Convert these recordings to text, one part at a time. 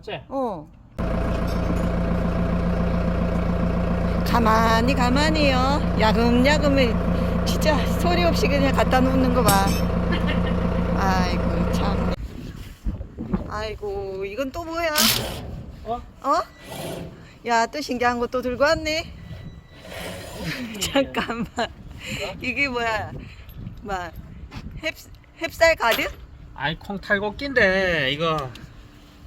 맞지? 어. 가만히 가만히요. 야금야금을 진짜 소리 없이 그냥 갖다 놓는 거 봐. 아이고 참. 아이고 이건 또 뭐야? 어? 어? 야 또 신기한 거 또 들고 왔네. 잠깐만. 이게 뭐야? 막 햅, 햅쌀 가득? 아이 콩 탈곡기인데 이거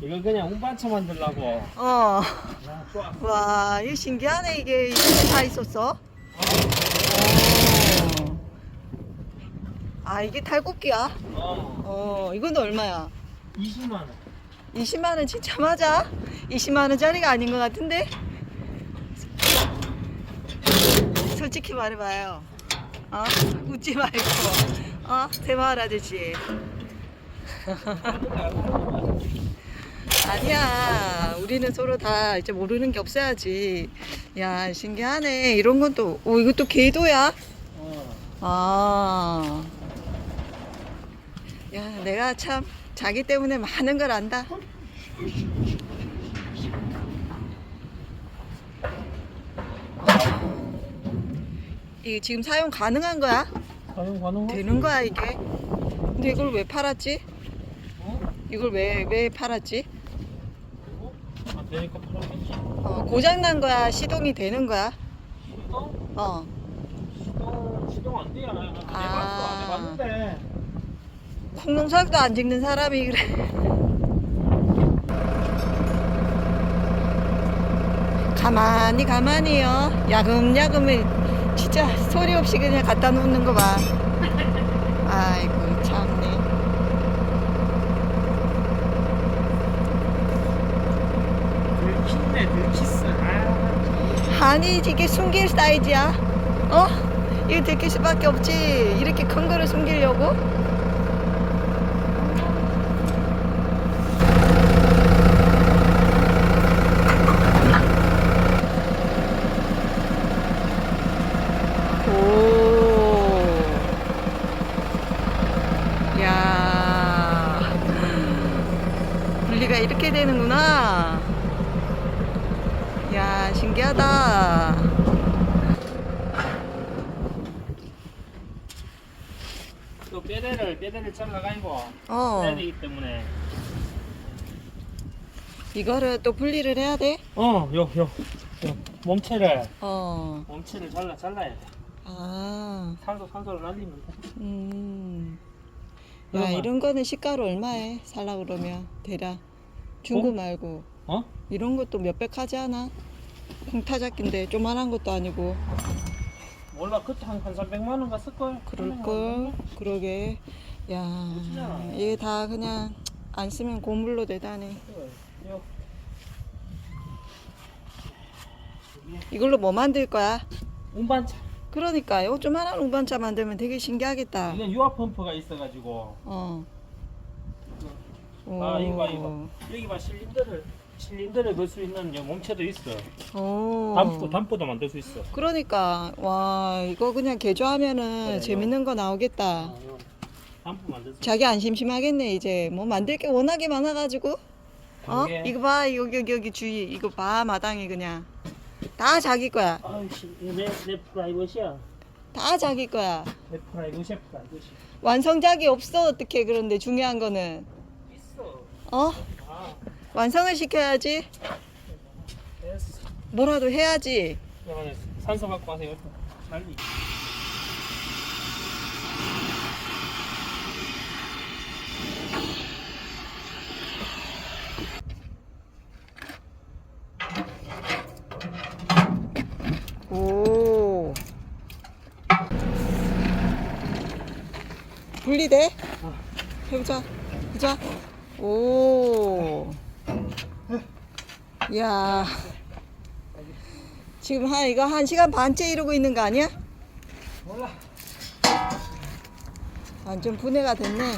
이거 그냥 운반차 만들라고. 어. 야, 좋아. 와, 이거 신기하네. 이게 이렇게 다 있었어. 어. 아, 이게 탈곡기야? 어. 어, 이건 얼마야? 20만 원. 20만 원 진짜 맞아? 20만 원짜리가 아닌 것 같은데? 솔직히 말해봐요. 어? 웃지 말고. 어? 대마을 아저씨. 아니야. 우리는 서로 다 이제 모르는 게 없어야지. 야, 신기하네. 이런 건 또, 오, 이것도 궤도야? 어. 아. 야, 내가 참 자기 때문에 많은 걸 안다. 이게 지금 사용 가능한 거야? 가능 가능. 되는 거야, 이게? 근데 이걸 왜 팔았지? 어? 이걸 왜, 왜 팔았지? 안 되니까 팔아야지. 어, 고장난 거야? 시동이 되는 거야? 시동? 어. 시동 시동 안 돼요. 안 해봤어. 아. 안 해봤는데. 콩농사도 안 찍는 사람이 그래. 가만히 가만히요. 야금야금을 진짜 소리 없이 그냥 갖다 놓는 거 봐. 아이고 참네. 들 키네 들키스. 아. 아니 이게 숨길 사이즈야? 어? 이거 들킬 수밖에 없지. 이렇게 큰 거를 숨기려고? 오. 야. 분리가 이렇게 되는구나. 야, 신기하다. 또 뼈대를 뼈대를 잘라가지고 어. 해야 되기 때문에. 이거를 또 분리를 해야 돼? 어, 요, 요, 요. 몸체를, 어. 몸체를 잘라, 잘라야 돼. 아. 산소, 산소를 날리면 돼. 음. 야, 그러면- 이런 거는 시가로 얼마에 살라 그러면 대략 중고 어? 말고 어? 이런 것도 몇백 하지 않아? 콩타잡기인데 조만한 것도 아니고 몰라, 그때 한, 한 300만 원 갔을걸? 그럴걸 그러게 야. 이게 다 그냥 안 쓰면 고물로 되다니 요. 이걸로 뭐 만들 거야? 운반차. 그러니까 요 조만한 운반차 만들면 되게 신기하겠다 이건 유압 펌프가 있어가지고. 어. 아, 이거. 이거. 여기 봐, 실린더를, 실린더를 넣을 수 있는 요 몸체도 있어. 오. 담보, 담보도 만들 수 있어. 그러니까 와 이거 그냥 개조하면은 그래, 재밌는 거 나오겠다. 아, 담보 만들 수 있어. 자기 안 심심하겠네 이제 뭐 만들 게 워낙에 많아가지고 어 이거 봐 여기 여기 여기 주위 이거 봐 마당에 그냥 다 자기 거야 아이씨, 이거 내, 내 프라이버시야. 다 자기 거야 내 프라이버시야, 프라이버시. 완성작이 없어 어떻게 그런데 중요한 거는 있어. 어 아, 완성을 시켜야지. 뭐라도 해야지. 산소 갖고 날리. 오. 분리돼? 해보자. 보자. 오 야. 지금 한 이거 한 시간 반째 이러고 있는 거 아니야? 몰라. 완전 분해가 됐네.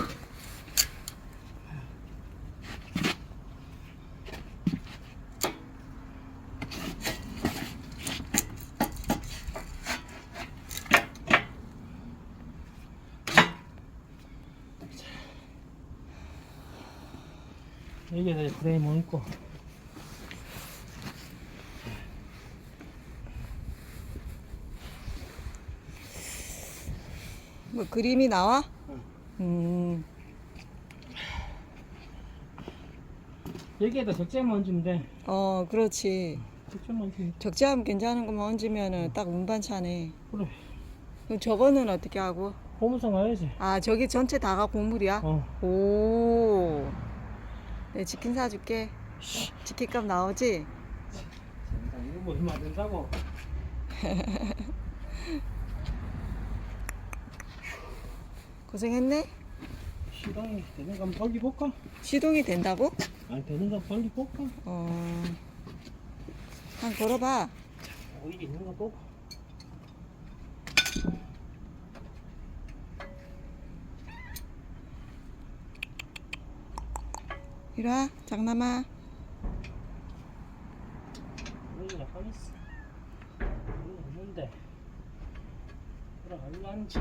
여기에다 프레임 얹고 뭐 그림이 나와? 응. 음, 여기에다 적재만 얹으면 돼 어, 그렇지. 적재만 얹으면 적재하면 괜찮은 것만 얹으면은 딱 운반차네. 그래 그럼 저거는 어떻게 하고? 고무선 가야지 아, 저기 전체 다가 고물이야? 어 오. 내 치킨 사줄게. 치킨값 나오지? 이거 뭐 얼마 된다고 고생했네? 시동이 되는 거 한번 돌려볼까? 시동이 된다고? 안 되는 거 돌려볼까? 어. 한 걸어봐. 오일 있는 거 보고 이리 와, 장남아. 오일 약간 있어 오일 없는데 들어갈란지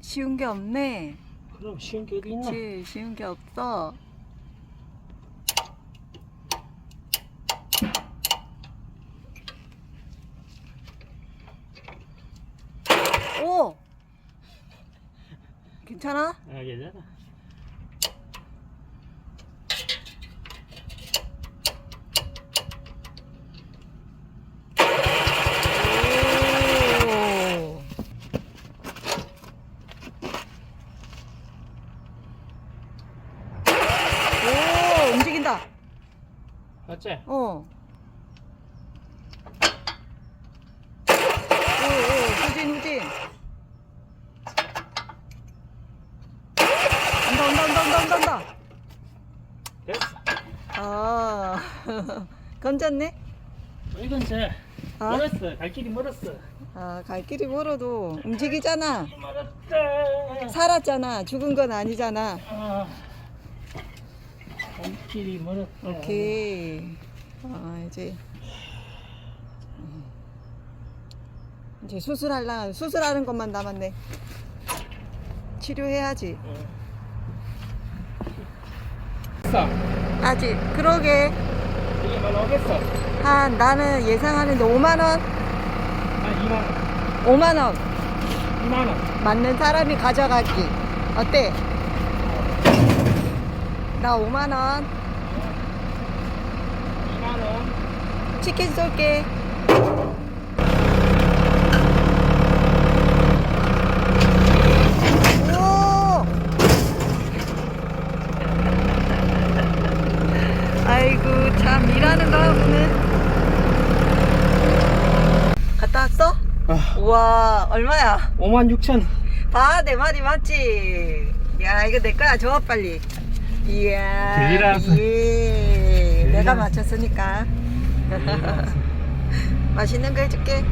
쉬운 게 없네. 그럼 쉬운 게 어디 있나? 그치, 쉬운 게 없어. 오! 괜찮아? 아 괜찮아 오. 오, 움직인다. 맞지? 어. 오, 오, 후진, 후진. 온다, 온다, 온다, 온다, 온다, 온다. 됐어 아, 건졌네? 이건 이제 아? 멀었어 갈 길이 멀었어 아, 갈 길이 멀어도 움직이잖아. 멀었다 살았잖아. 죽은 건 아니잖아. 아, 갈 길이 멀었다 오케이. 아, 이제. 이제 수술할라, 수술하는 것만 남았네. 치료해야지. 됐어 아직, 그러게. 이게 말 오겠어 한, 나는 예상하는데 5만원? 한 2만원 5만원. 2만원 맞는 사람이 가져가기. 어때? 나 5만원. 2만원 치킨 쏠게. 오! 아이고 참 일하는 거 하고는 갔다 왔어? 아, 우와 얼마야? 5만 6천 봐내 말이 맞지? 야 이거 내 거야 줘 빨리 이야 들이라서. 예 내가. 맞췄으니까 맛있는 거 해줄게